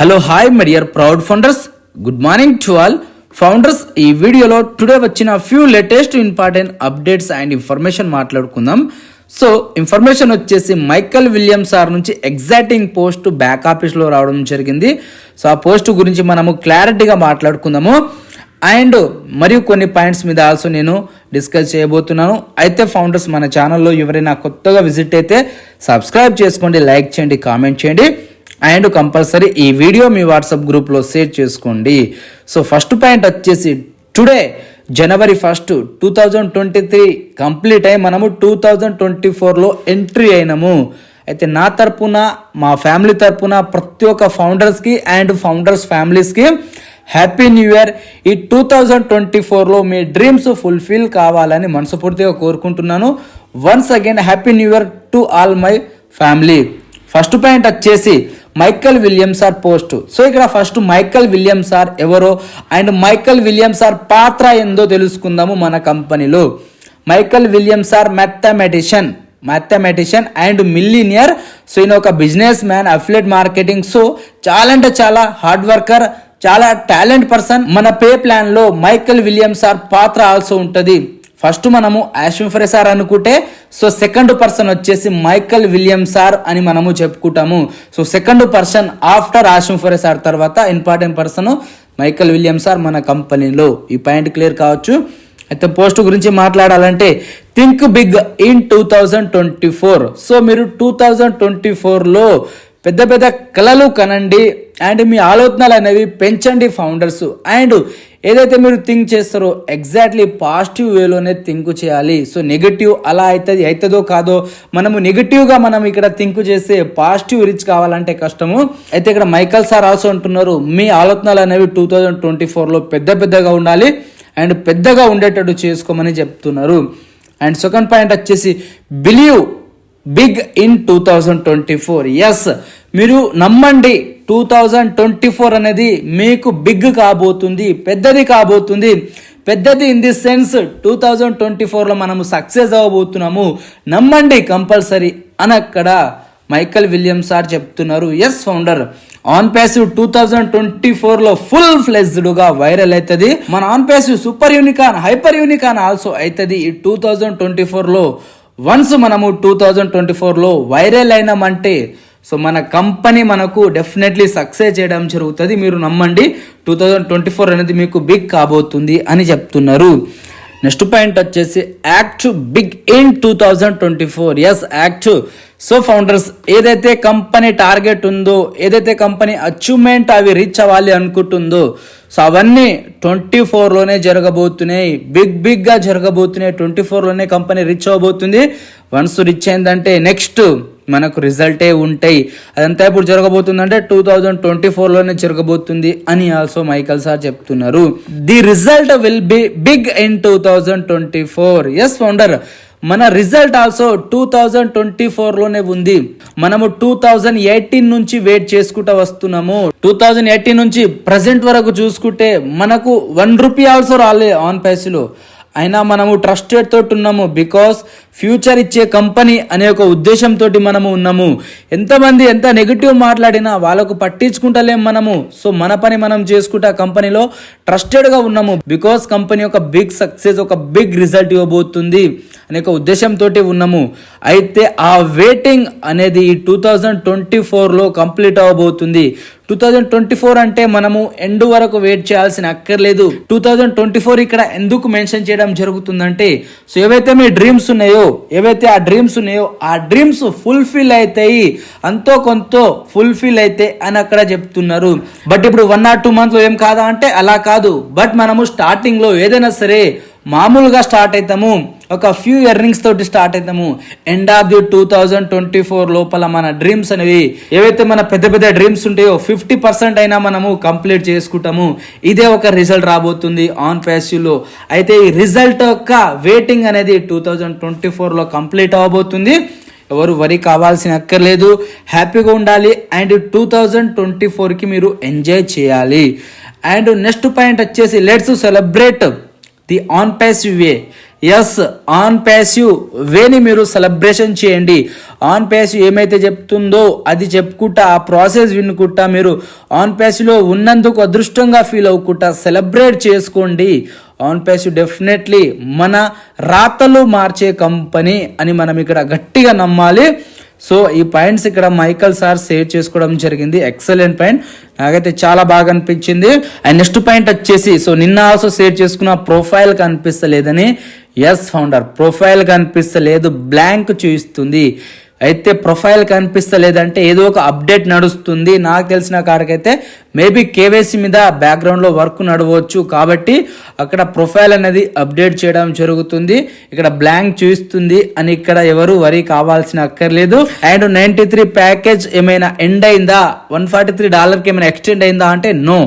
Hello hi my dear proud founders good morning to all founders ఈ వీడియోలో today వచ్చిన few latest important updates and information మాట్లాడుకుందాం. So information వచ్చేసి Michael William sir నుంచి exacting post back ఆఫీస్లో రావడం జరిగింది. సో ఆ పోస్ట్ గురించి మనము క్లారిటీగా మాట్లాడుకుందాము. అండ్ మరియు కొన్ని పాయింట్స్ మీద ఆల్సో నేను డిస్కస్ చేయబోతున్నాను. అయితే ఫౌండర్స్ మన ఛానల్లో ఎవరైనా కొత్తగా విజిట్ అయితే సబ్స్క్రైబ్ చేసుకోండి లైక్ చేయండి కామెంట్ చేయండి. అండ్ కంపల్సరీ ఈ వీడియో మీ వాట్సాప్ గ్రూప్లో షేర్ చేసుకోండి. సో ఫస్ట్ పాయింట్ వచ్చేసి today January first two thousand twenty three complete అయ్యి మనము టూ థౌజండ్ ట్వంటీ ఫోర్లో ఎంట్రీ అయినాము. అయితే నా తరపున మా ఫ్యామిలీ తరపున ప్రతి ఒక్క ఫౌండర్స్కి అండ్ ఫౌండర్స్ ఫ్యామిలీస్కి హ్యాపీ న్యూ ఇయర్. ఈ టూ థౌజండ్ ట్వంటీ ఫోర్లో మీ డ్రీమ్స్ ఫుల్ఫిల్ కావాలని మనస్ఫూర్తిగా కోరుకుంటున్నాను. Once again happy new year to all my family. First point వచ్చేసి Michael Williams R post so ఇక్కడ ఫస్ట్ మైకల్ విలియమ్స్ ఆర్ ఎవరో అండ్ మైకల్ విలియమ్స్ ఆర్ పాత్ర ఏందో తెలుసుకుందాము మన కంపెనీలో. Michael Williams R mathematician mathematician and millionaire so ఈయన ఒక business man affiliate marketing so చాలా అంటే చాలా హార్డ్ వర్కర్ చాలా టాలెంట్ పర్సన్ మన పే ప్లాన్లో మైకల్ విలియమ్స్ సార్ పాత్ర ఆల్సో ఉంటుంది. ఫస్ట్ మనము యాష్మిఫరే సార్ అనుకుంటే సో సెకండ్ పర్సన్ వచ్చేసి మైకల్ విలియం సార్ అని మనము చెప్పుకుంటాము. సో సెకండ్ పర్సన్ ఆఫ్టర్ ఆష్మిఫరే సార్ తర్వాత important person Michael William sir మన కంపెనీలో. ఈ పాయింట్ క్లియర్ కావచ్చు. అయితే పోస్ట్ గురించి మాట్లాడాలంటే think big in two thousand twenty four. So మీరు టూ థౌజండ్ ట్వంటీ ఫోర్లో పెద్ద పెద్ద కళలు కనండి అండ్ మీ ఆలోచనలు అనేవి పెంచండి ఫౌండర్స్. అండ్ ఏదైతే మీరు థింక్ చేస్తారో ఎగ్జాక్ట్లీ పాజిటివ్ వేలోనే థింక్ చేయాలి. సో నెగటివ్ అలా అవుతుంది అవుతుందో కాదో మనము నెగటివ్గా మనం ఇక్కడ థింక్ చేస్తే పాజిటివ్ రీచ్ కావాలంటే కష్టము. అయితే ఇక్కడ మైకల్ సార్ ఆల్సో అంటున్నారు మీ ఆలోచనలు అనేవి టూ థౌజండ్ ట్వంటీ ఫోర్లో పెద్ద పెద్దగా ఉండాలి అండ్ పెద్దగా ఉండేటట్టు చేసుకోమని చెప్తున్నారు. అండ్ సెకండ్ పాయింట్ వచ్చేసి believe big in two thousand twenty four yes మీరు నమ్మండి టూ థౌజండ్ ట్వంటీ ఫోర్ అనేది మీకు బిగ్ కాబోతుంది పెద్దది కాబోతుంది. పెద్దది in the sense two thousand twenty ఫోర్లో మనము సక్సెస్ అవ్వబోతున్నాము. నమ్మండి కంపల్సరీ అని అక్కడ మైకల్ విలియం సార్ చెప్తున్నారు. Yes founder OnPassive two thousand twenty ఫోర్లో ఫుల్ ఫ్లెజ్డ్గా వైరల్ అవుతుంది మన OnPassive super unicorn hyper unicorn also అవుతుంది ఈ టూ థౌజండ్ ట్వంటీ ఫోర్లో వన్స్ మనము టూ థౌజండ్ ట్వంటీ ఫోర్లో వైరల్ అయినామంటే సో మన కంపెనీ మనకు డెఫినెట్లీ సక్సెస్ చేయడం జరుగుతుంది. మీరు నమ్మండి. టూ థౌజండ్ ట్వంటీ ఫోర్ అనేది మీకు బిగ్ కాబోతుంది అని చెప్తున్నారు. నెక్స్ట్ పాయింట్ వచ్చేసి act big in two thousand twenty four. Yes act. So founders ఏదైతే కంపెనీ టార్గెట్ ఉందో ఏదైతే కంపెనీ అచీవ్మెంట్ అవి రీచ్ అవ్వాలి అనుకుంటుందో సో అవన్నీ ట్వంటీ ఫోర్లోనే జరగబోతున్నాయి. బిగ్ బిగ్గా జరగబోతున్నాయి. ట్వంటీ ఫోర్లోనే కంపెనీ రీచ్ అవ్వబోతుంది. వన్స్ రిచ్ అయిందంటే నెక్స్ట్ మనకు రిజల్టే ఉంటాయి. అదంతా ఇప్పుడు జరగబోతుందంటే టూ థౌజండ్ ట్వంటీ ఫోర్లోనే జరగబోతుంది అని ఆల్సో మైకల్ సార్ చెప్తున్నారు. The result will be big in two thousand twenty four yes founder మన result also two thousand twenty ఫోర్లోనే ఉంది. మనము టూ థౌజండ్ ఎయిటీన్ నుంచి వెయిట్ చేసుకుంటూ వస్తున్నాము. టూ థౌజండ్ ఎయిటీన్ నుంచి ప్రజెంట్ వరకు చూసుకుంటే మనకు వన్ రూపీ ఆల్సో రాలే ఆన్ పైసలో అయినా మనము ట్రస్టెడ్ తోటి ఉన్నాము బికాస్ ఫ్యూచర్ ఇచ్చే కంపెనీ అనే ఒక ఉద్దేశంతో మనము ఉన్నాము. ఎంతమంది ఎంత నెగిటివ్ మాట్లాడినా వాళ్ళకు పట్టించుకుంటలేం మనము. సో మన పని మనం చేసుకుంటా కంపెనీలో ట్రస్టెడ్గా ఉన్నాము. బికాస్ కంపెనీ ఒక బిగ్ సక్సెస్ ఒక బిగ్ రిజల్ట్ ఇవ్వబోతుంది. అనే ఒక ఉద్దేశంతో ఉన్నాము. అయితే ఆ వెయిటింగ్ అనేది ఈ టూ థౌజండ్ ట్వంటీ ఫోర్లో కంప్లీట్ అవ్వబోతుంది టూ థౌజండ్ ట్వంటీ ఫోర్ అంటే మనము ఎండ్ వరకు వెయిట్ చేయాల్సిన అక్కర్లేదు. టూ థౌజండ్ ట్వంటీ ఫోర్ ఇక్కడ ఎందుకు మెన్షన్ చేయడం జరుగుతుందంటే సో ఏవైతే మీ డ్రీమ్స్ ఉన్నాయో ఏవైతే ఆ డ్రీమ్స్ ఉన్నాయో ఆ డ్రీమ్స్ ఫుల్ఫిల్ అవుతాయి. అంతో కొంత ఫుల్ఫిల్ అయితే అని అక్కడ చెప్తున్నారు. బట్ ఇప్పుడు వన్ ఆర్ టూ మంత్లో ఏం కాదా అంటే అలా కాదు. బట్ మనము స్టార్టింగ్లో ఏదైనా సరే మామూలుగా స్టార్ట్ అవుతాము ఒక ఫ్యూ ఎర్నింగ్స్ తోటి స్టార్ట్ అవుతాము end of the two thousand twenty four లోపల మన డ్రీమ్స్ అనేవి ఏవైతే మన పెద్ద పెద్ద డ్రీమ్స్ ఉంటాయో ఫిఫ్టీ పర్సెంట్ అయినా మనము కంప్లీట్ చేసుకుంటాము. ఇదే ఒక రిజల్ట్ రాబోతుంది ఆన్లో అయితే ఈ రిజల్ట్ యొక్క వెయిటింగ్ అనేది టూ థౌజండ్ ట్వంటీ ఫోర్లో కంప్లీట్ అవ్వబోతుంది ఎవరు వరి కావాల్సిన అక్కర్లేదు. హ్యాపీగా ఉండాలి అండ్ టూ థౌజండ్ ట్వంటీ ఫోర్కి మీరు ఎంజాయ్ చేయాలి. అండ్ నెక్స్ట్ పాయింట్ వచ్చేసి let's celebrate the OnPassive way. Yes OnPassive వేని మీరు సెలబ్రేషన్ చేయండి. ఆన్ ప్యాసివ్ ఏమైతే చెప్తుందో అది చెప్పుకుంటా ఆ ప్రాసెస్ వినుకుంటా మీరు. ఆన్ ప్యాసివ్లో ఉన్నందుకు అదృష్టంగా ఫీల్ అవ్వకుండా సెలబ్రేట్ చేసుకోండి. ఆన్ ప్యాసివ్ డెఫినెట్లీ మన రాతలు మార్చే కంపెనీ అని మనం ఇక్కడ గట్టిగా నమ్మాలి. సో ఈ పాయింట్స్ ఇక్కడ మైకల్ సార్ షేర్ చేసుకోవడం జరిగింది. ఎక్సలెంట్ పాయింట్ నాకైతే చాలా బాగా అనిపించింది. అండ్ నెక్స్ట్ పాయింట్ వచ్చేసి సో నిన్న ఆల్సో షేర్ చేసుకున్న ప్రొఫైల్ కనిపిస్తలేదని. ఎస్ ఫౌండర్ ప్రొఫైల్ కనిపిస్తలేదు. బ్లాంక్ చూపిస్తుంది. అయితే ప్రొఫైల్ కనిపిస్తలేదంటే ఏదో ఒక అప్డేట్ నడుస్తుంది. నాకు తెలిసిన కాడికైతే మేబీ కేవైసీ మీద బ్యాక్గ్రౌండ్లో వర్క్ నడవచ్చు. కాబట్టి అక్కడ ప్రొఫైల్ అనేది అప్డేట్ చేయడం జరుగుతుంది. ఇక్కడ బ్లాంక్ చూపిస్తుంది అని ఇక్కడ ఎవరు వరి కావాల్సిన అక్కర్లేదు. అండ్ నైంటీ త్రీ ప్యాకేజ్ ఏమైనా ఎండ్ అయిందా? వన్ ఫార్టీ త్రీ డాలర్కి ఏమైనా ఎక్స్టెండ్ అయిందా అంటే నో.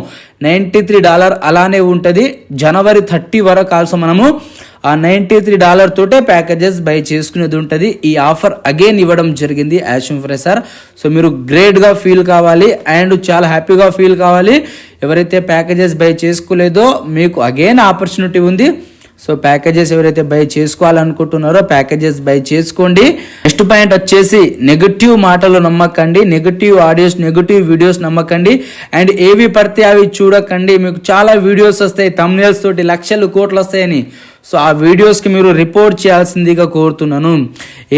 నైంటీ త్రీ డాలర్ అలానే ఉంటుంది. జనవరి థర్టీ వరకు ఆల్సో మనము ఆ నైంటీ త్రీ డాలర్ తోటే ప్యాకేజెస్ బై చేసుకునేది ఉంటుంది. ఈ ఆఫర్ అగైన్ ఇవ్వడం జరిగింది యాషన్ ఫ్రెషర్ సో మీరు గ్రేట్గా ఫీల్ కావాలి అండ్ చాలా హ్యాపీగా ఫీల్ కావాలి. ఎవరైతే ప్యాకేజెస్ బై చేసుకోలేదో మీకు అగైన్ ఆపర్చునిటీ ఉంది. సో ప్యాకేజెస్ ఎవరైతే బై చేసుకోవాలనుకుంటున్నారో ప్యాకేజెస్ బై చేసుకోండి. నెక్స్ట్ పాయింట్ వచ్చేసి నెగటివ్ మాటలు నమ్మకండి. నెగటివ్ ఆడియోస్ నెగటివ్ వీడియోస్ నమ్మకండి. అండ్ ఏవి పడితే అవి చూడకండి. మీకు చాలా వీడియోస్ వస్తాయి. తమ్నేల్స్ తోటి లక్షలు కోట్లు వస్తాయని. సో ఆ వీడియోస్కి మీరు రిపోర్ట్ చేయాల్సిందిగా కోరుతున్నాను.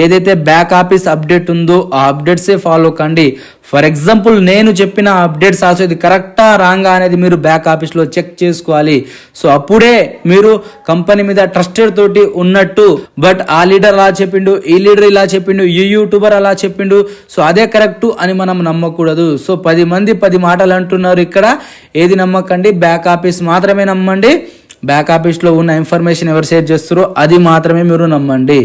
ఏదైతే బ్యాక్ ఆఫీస్ అప్డేట్ ఉందో ఆ అప్డేట్సే ఫాలో కండి. ఫర్ ఎగ్జాంపుల్ నేను చెప్పిన అప్డేట్స్ ఆల్సో ఇది కరెక్టా రాంగా అనేది మీరు బ్యాక్ ఆఫీస్లో చెక్ చేసుకోవాలి. సో అప్పుడే మీరు కంపెనీ మీద ట్రస్టెడ్ తోటి ఉన్నట్టు బట్ ఆ లీడర్ అలా చెప్పిండు ఈ లీడర్ ఇలా చెప్పిండు ఈ యూట్యూబర్ అలా చెప్పిండు సో అదే కరెక్ట్ అని మనం నమ్మకూడదు. సో పది మంది పది మాటలు అంటున్నారు ఇక్కడ ఏది నమ్మకండి? బ్యాక్ ఆఫీస్ మాత్రమే నమ్మండి. బ్యాక్ ఆఫీస్లో ఉన్న ఇన్ఫర్మేషన్ ఎవరు షేర్ చేస్తారో అది మాత్రమే మీరు నమ్మండి.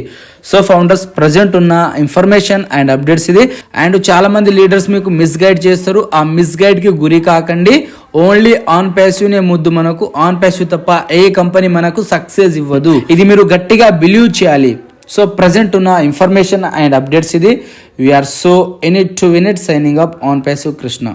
సో ఫౌండర్స్ ప్రజెంట్ ఉన్న ఇన్ఫర్మేషన్ అండ్ అప్డేట్స్ ఇది. అండ్ చాలా మంది లీడర్స్ మీకు మిస్గైడ్ చేస్తారు. ఆ మిస్గైడ్కి గురి కాకండి. ఓన్లీ ఆన్ ప్యాసివ్నే ముద్దు మనకు. ఆన్ ప్యాసివ్ తప్ప ఏ కంపెనీ మనకు సక్సెస్ ఇవ్వదు. ఇది మీరు గట్టిగా బిలీవ్ చేయాలి. సో ప్రజెంట్ ఉన్న ఇన్ఫర్మేషన్ అండ్ అప్డేట్స్ ఇది. We are so in it to win signing up OnPassive Krishna